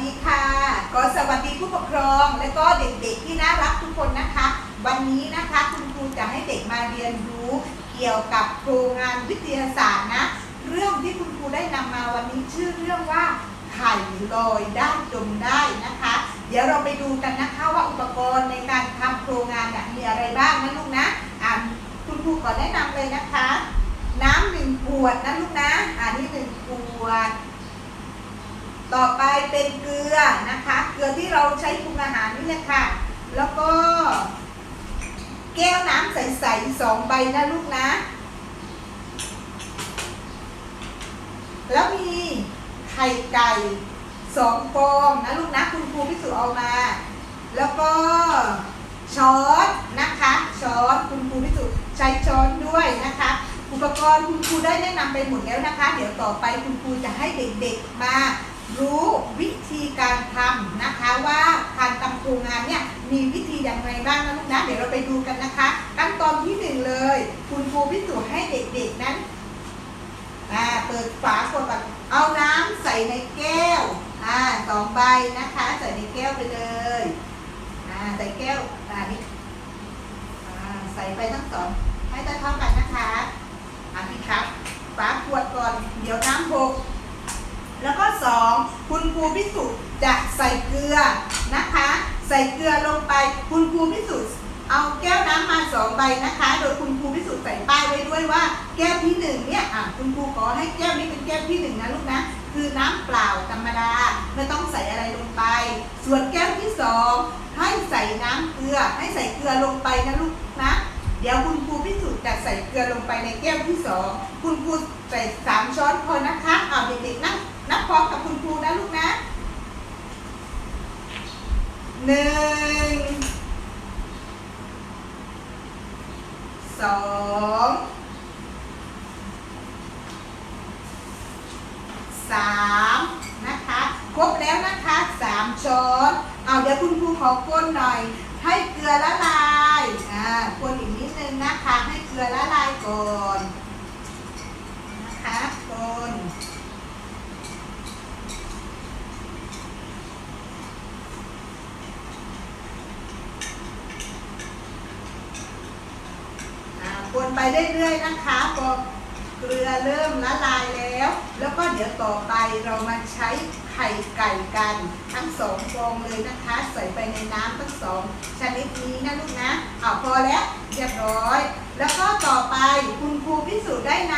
ดีค่ะ ก็สวัสดีผู้ปกครอง และก็เด็กๆที่น่ารักทุกคนนะคะ วันนี้นะคะคุณครูจะให้เด็กมาเรียนรู้เกี่ยวกับโครงงานวิทยาศาสตร์นะ เรื่องที่คุณครูได้นำมาวันนี้ชื่อเรื่องว่าไข่ลอยได้จมได้นะคะ เดี๋ยวเราไปดูกันนะคะว่าอุปกรณ์ในการทำโครงงานมีอะไรบ้างนะลูกนะคุณครูขอแนะนำเลยนะคะ น้ำหนึ่งขวดนะลูกนะอันนี้หนึ่งขวด ต่อไปเป็นเกลือนะคะ เกลือที่เราใช้ปรุงอาหารนี่แหละค่ะ แล้วก็ แก้วน้ำใสๆสองใบนะลูกนะ แล้วมีไข่ไก่สองฟองนะลูกนะคุณครูพิสูจน์เอามา แล้วก็ช้อนนะคะช้อนคุณครูพิสูจน์ใช้ช้อนด้วยนะคะ อุปกรณ์คุณครูได้แนะนำไปหมดแล้วนะคะ เดี๋ยวต่อไปคุณครูจะให้เด็กๆมา รู้วิธีการทำนะคะว่าการทำโครงานเนี่ยมีวิธีอย่างไรบ้างนะลูกนะเดี๋ยวเราไปดูกันนะคะ ขั้นตอนที่หนึ่งเลย คุณครูพิสูจน์ให้เด็กๆนั้นอ่าเปิดฝาขวดก่อนเอาน้ำใส่ในแก้วอ่าสองใบนะคะ ใส่ในแก้วไปเลยอ่าใส่แก้วอ่านี่อ่าใส่ไปทั้งสองให้เท่ากันนะคะอ่าพี่ครับฝาขวดก่อน เดี๋ยวน้ำหก แล้วก็สองคุณครูพิสุทธิ์จะใส่เกลือนะคะ ใส่เกลือลงไปคุณครูพิสุทธิ์เอาแก้วน้ำมาสองใบนะคะ โดยคุณครูพิสุทธิ์ใส่ป้ายไว้ด้วยว่า แก้วที่หนึ่งเนี่ยอะคุณครูขอให้แก้วนี้เป็นแก้วที่หนึ่งนะลูกนะ คือน้ำเปล่าธรรมดาไม่ต้องใส่อะไรลงไป ส่วนแก้วที่สองให้ใส่น้ำเกลือ ให้ใส่เกลือลงไปนะลูกนะเดี๋ยวคุณครูพิสูจน์จะใส่เกลือลงไปในแก้วที่สอง คุณครูใส่สามช้อนพอนะคะ เอาเด็กๆนั่ง นับพร้อมกับคุณครูนะลูกนะหนึ่งสองสามนะคะ ครบแล้วนะคะสามช้อน เอาเดี๋ยวคุณครูขอก้นหน่อย ให้เกลือละลาย อ่าคนอีกนิดนึงนะคะ ให้เกลือละลายก่อนนะคะคน อ่าคน ไปเรื่อยๆนะคะพอเกลือเริ่มละลายแล้ว แล้วก็เดี๋ยวต่อไปเรามาใช้ไข่ไก่กัน ทั้งสองฟองเลยนะคะ ใส่ไปในน้ำทั้งสองชนิดนี้นะลูกนะอ่าพอแล้วเรียบร้อย แล้วก็ต่อไปคุณครูพิสูจน์ได้น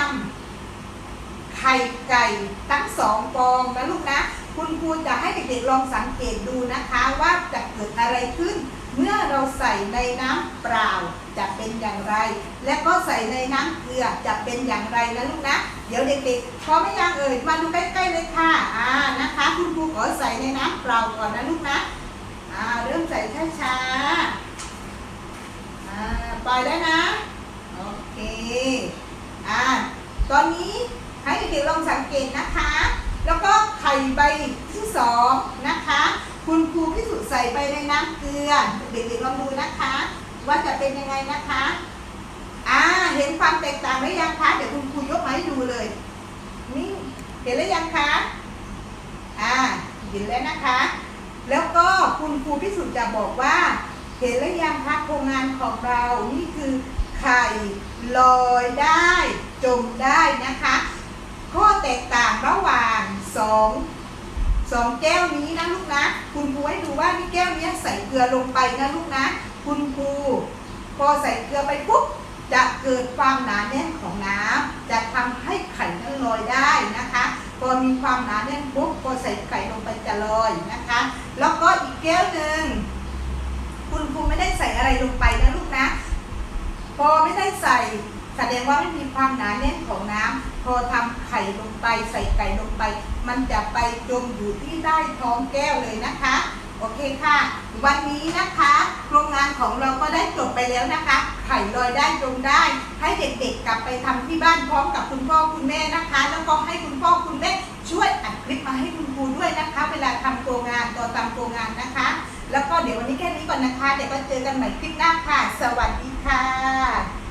ำไข่ไก่ทั้งสองฟองนะลูกนะ คุณครูจะให้เด็กๆลองสังเกตดูนะคะว่าจะเกิดอะไรขึ้น เมื่อเราใส่ในน้ำเปล่าจะเป็นอย่างไร และก็ใส่ในน้ำเกลือจะเป็นอย่างไรนะลูกนะ เดี๋ยวเด็กๆพร้อมไหมยังเอ่ยมาดูใกล้ๆเลยค่ะอ่านะคะคุณครูขอใส่ในน้ำเปล่าก่อนนะลูกนะอ่าเริ่มใส่ช้าๆอ่าปล่อยแล้วนะโอเคอ่าตอนนี้ให้เด็กๆลองสังเกตนะคะ แล้วก็ไข่ใบที่สองนะคะ คุณครูพิสุทธิ์ใส่ ไปในน้ำเกลือเด็กๆลองดูนะคะ ว่าจะเป็นยังไงนะคะอ่าเห็นความแตกต่างหรือยังคะเดี๋ยวคุณครูยกมาให้ดูเลยนี่เห็นหรือยังคะอ่าเห็นแล้วนะคะ แล้วก็คุณครูพิสุทธิ์จะบอกว่า เห็นหรือยังคะโครงงานของเรานี่คือไข่ลอยได้ จมได้นะคะ ข้อแตกต่างระหว่างสอง สองแก้วนี้นะลูกนะ คุณครูให้ดูว่านี่แก้วนี้ใส่เกลือลงไปนะลูกนะ คุณครูพอใส่เกลือไปปุ๊บจะเกิดความหนาแน่นของน้ำจะทำให้ไข่นั้นลอยได้นะคะ พอมีความหนาแน่นปุ๊บพอใส่ไข่ลงไปจะลอยนะคะ แล้วก็อีกแก้วหนึ่งคุณครูไม่ได้ใส่อะไรลงไปนะลูกนะ พอไม่ได้ใส่ แสดงว่าไม่มีความหนาแน่นของน้ำพอทำไข่ลงไปใส่ไก่ลงไป มันจะไปจมอยู่ที่ใต้ท้องแก้วเลยนะคะ โอเคค่ะ วันนี้นะคะโครงงานของเราก็ได้จบไปแล้วนะคะ ไข่ลอยได้จมได้ ให้เด็กๆกลับไปทำที่บ้านพร้อมกับคุณพ่อคุณแม่นะคะ แล้วก็ให้คุณพ่อคุณแม่ช่วยอัดคลิปมาให้คุณครูด้วยนะคะ เวลาทำโครงงานตอนทำโครงงานนะคะ แล้วก็เดี๋ยววันนี้แค่นี้ก่อนนะคะ เดี๋ยวก็เจอกันใหม่คลิปหน้าค่ะ สวัสดีค่ะ